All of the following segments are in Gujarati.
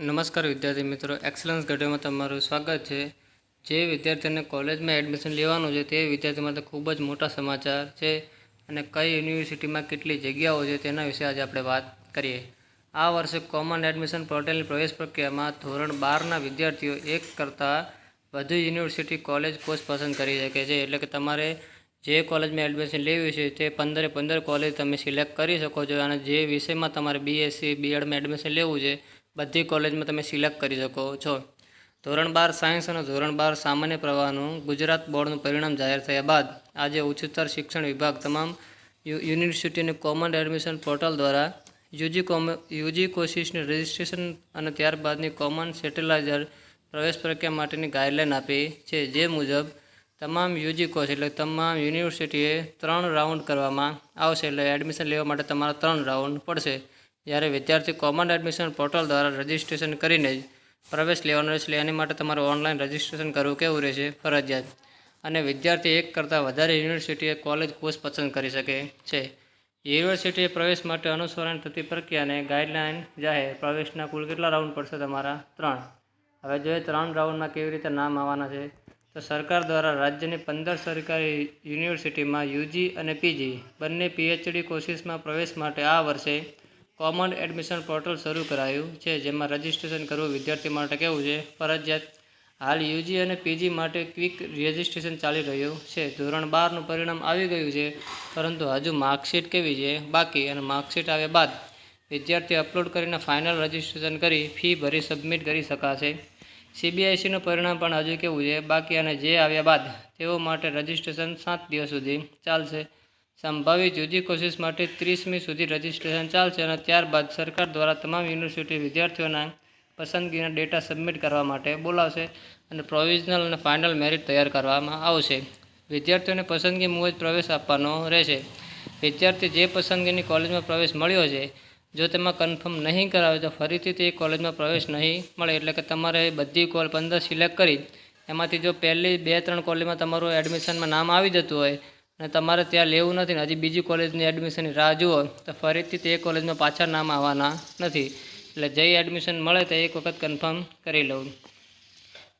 નમસ્કાર વિદ્યાર્થી મિત્રો. એક્સલન્સ ગઢમાં તમારું સ્વાગત છે. જે વિદ્યાર્થીઓને કોલેજમાં એડમિશન લેવાનું છે તે વિદ્યાર્થી માટે ખૂબ જ મોટા સમાચાર છે અને કઈ યુનિવર્સિટીમાં કેટલી જગ્યાઓ છે તેના વિશે આજે આપણે વાત કરીએ. આ વર્ષે કોમન એડમિશન પોર્ટલની પ્રવેશ પ્રક્રિયામાં ધોરણ બારના વિદ્યાર્થીઓ એક કરતાં વધુ યુનિવર્સિટી કોલેજ કોર્સ પસંદ કરી શકે છે. એટલે કે તમારે જે કોલેજમાં એડમિશન લેવી છે તે પંદરે પંદર કોલેજ તમે સિલેક્ટ કરી શકો છો અને જે વિષયમાં તમારે બીએસસી બીએડમાં એડમિશન લેવું છે બધી કોલેજમાં તમે સિલેક્ટ કરી શકો છો. ધોરણ બાર સાયન્સ અને ધોરણ બાર સામાન્ય પ્રવાહનું ગુજરાત બોર્ડનું પરિણામ જાહેર થયા બાદ આજે ઉચ્ચતર શિક્ષણ વિભાગ તમામ યુનિવર્સિટીની કોમન એડમિશન પોર્ટલ દ્વારા યુજી કોમ, યુજી કોર્સિસનું રજિસ્ટ્રેશન અને ત્યારબાદની કોમન સેટેલાઇઝર પ્રવેશ પ્રક્રિયા માટેની ગાઈડલાઇન આપી છે. જે મુજબ, તમામ યુજી કોર્સ એટલે તમામ યુનિવર્સિટીએ ત્રણ રાઉન્ડ કરવામાં આવશે એટલે એડમિશન લેવા માટે તમારે ત્રણ રાઉન્ડ પડશે. જ્યારે વિદ્યાર્થી કોમન એડમિશન પોર્ટલ દ્વારા રજિસ્ટ્રેશન કરીને જ પ્રવેશ લેવાનો રહેશે એની માટે તમારે ઓનલાઈન રજિસ્ટ્રેશન કરવું કેવું રહેશે? ફરજિયાત. અને વિદ્યાર્થી એક કરતાં વધારે યુનિવર્સિટીએ કોલેજ કોર્સ પસંદ કરી શકે છે. યુનિવર્સિટીએ પ્રવેશ માટે અનુસરણ થતી પ્રક્રિયાને ગાઈડલાઇન જાહેર પ્રવેશના કુલ કેટલા રાઉન્ડ પડશે તમારા? ત્રણ. હવે જોઈએ ત્રણ રાઉન્ડમાં કેવી રીતે નામ આવવાના છે. તો સરકાર દ્વારા રાજ્યની પંદર સરકારી યુનિવર્સિટીમાં યુજી અને પીજી બંને પીએચડી કોર્સિસમાં પ્રવેશ માટે આ વર્ષે કોમન એડમિશન પોર્ટલ શરૂ કરાયું છે, જેમાં રજિસ્ટ્રેશન કરવું વિદ્યાર્થી માટે કેવું છે? ફરજિયાત. હાલ યુજી અને પીજી માટે ક્વિક રજિસ્ટ્રેશન ચાલી રહ્યું છે. ધોરણ બારનું પરિણામ આવી ગયું છે, પરંતુ હજુ માર્કશીટ કેવી છે? બાકી અને માર્કશીટ આવ્યા બાદ વિદ્યાર્થી અપલોડ કરીને ફાઇનલ રજિસ્ટ્રેશન કરી ફી ભરી સબમિટ કરી શકાશે. સીબીઆઈસીનું પરિણામ પણ હજુ કેવું છે? બાકી અને જે આવ્યા બાદ તેઓ માટે રજિસ્ટ્રેશન સાત દિવસ સુધી ચાલશે. સંભવિત જુદી કોશિશ માટે ત્રીસમી સુધી રજિસ્ટ્રેશન ચાલશે અને ત્યારબાદ સરકાર દ્વારા તમામ યુનિવર્સિટી વિદ્યાર્થીઓના પસંદગીના ડેટા સબમિટ કરવા માટે બોલાવશે અને પ્રોવિઝનલ અને ફાઇનલ મેરિટ તૈયાર કરવામાં આવશે. વિદ્યાર્થીઓને પસંદગી મુજબ પ્રવેશ આપવાનો રહેશે. વિદ્યાર્થી જે પસંદગીની કોલેજમાં પ્રવેશ મળ્યો છે, જો તેમાં કન્ફર્મ નહીં કરાવે તો ફરીથી તે કોલેજમાં પ્રવેશ નહીં મળે, એટલે કે તમારે બધી કોલ પંદર સિલેક્ટ કરી, એમાંથી જો પહેલી બે ત્રણ કોલેજમાં તમારું એડમિશનમાં નામ આવી જતું હોય અને તમારે ત્યાં લેવું નથી ને, હજી બીજી કોલેજની એડમિશનની રાહ જુઓ, તો ફરીથી તે કોલેજમાં પાછા નામ આવવાના નથી. એટલે જે એડમિશન મળે તે એક વખત કન્ફર્મ કરી લઉં.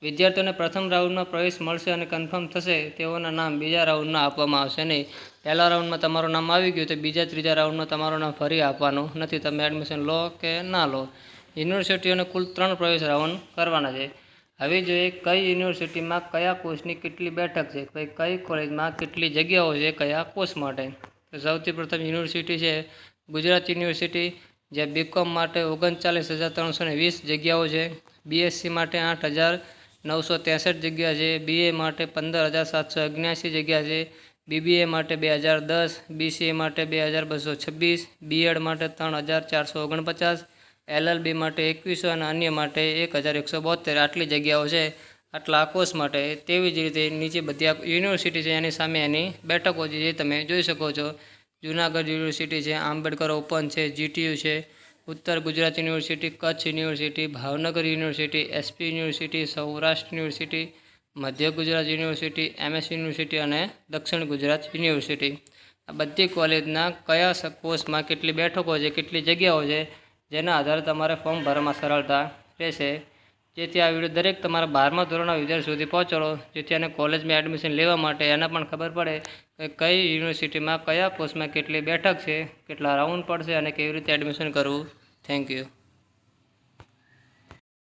વિદ્યાર્થીઓને પ્રથમ રાઉન્ડમાં પ્રવેશ મળશે અને કન્ફર્મ થશે, તેઓના નામ બીજા રાઉન્ડમાં આપવામાં આવશે નહીં. પહેલા રાઉન્ડમાં તમારું નામ આવી ગયું તો બીજા ત્રીજા રાઉન્ડમાં તમારું નામ ફરી આપવાનું નથી. તમે એડમિશન લો કે ના લો. યુનિવર્સિટીઓને કુલ ત્રણ પ્રવેશ રાઉન્ડ કરવાના છે. હવે જોઈએ કઈ યુનિવર્સિટીમાં કયા કોર્સની કેટલી બેઠક છે ભાઈ કઈ કોલેજમાં કેટલી જગ્યાઓ છે, કયા કોર્સ માટે. તો સૌથી પ્રથમ યુનિવર્સિટી છે ગુજરાત યુનિવર્સિટી જે બીકોમ માટે ઓગણચાલીસ હજાર ત્રણસો ને વીસ જગ્યાઓ છે. બીએસસી માટે આઠ હજાર નવસો ત્રેસઠ જગ્યા છે. બીએ માટે પંદર હજાર સાતસો અગ્યાસી જગ્યા છે. બીબીએ માટે બે હજાર દસ બીસીએ માટે બે હજાર બસો છવ્વીસ બીએડ માટે ત્રણ હજાર ચારસો ઓગણપચાસ એલએલબી માટે એકવીસો અને અન્ય માટે એક હજાર એકસો બોતેર આટલી જગ્યાઓ છે. આટલા કોર્સ માટે તેવી જ રીતે નીચે બધી આ યુનિવર્સિટી છે એની સામે એની બેઠકો છે જે તમે જોઈ શકો છો. જુનાગઢ યુનિવર્સિટી છે, આંબેડકર ઓપન છે જીટીયુ છે, ઉત્તર Gujarat university, Kutch university, Bhavnagar university SP university, Saurashtra university, મધ્ય ગુજરાત યુનિવર્સિટી એમએસ યુનિવર્સિટી અને દક્ષિણ ગુજરાત યુનિવર્સિટી. આ બધી કોલેજના કયા કોર્સમાં કેટલી બેઠકો છે, કેટલી જગ્યાઓ છે જેના આધારે તમારે ફોર્મ ભરવામાં સરળતા રહેશે. જેથી આ વીડિયો દરેક તમારા બારમા ધોરણના વિદ્યાર્થી સુધી પહોંચાડો. જેથી એને કોલેજમાં એડમિશન લેવા માટે એને પણ ખબર પડે કે કઈ યુનિવર્સિટીમાં કયા કોર્સમાં કેટલી બેઠક છે, કેટલા રાઉન્ડ પડશે અને કેવી રીતે એડમિશન કરવું. Thank you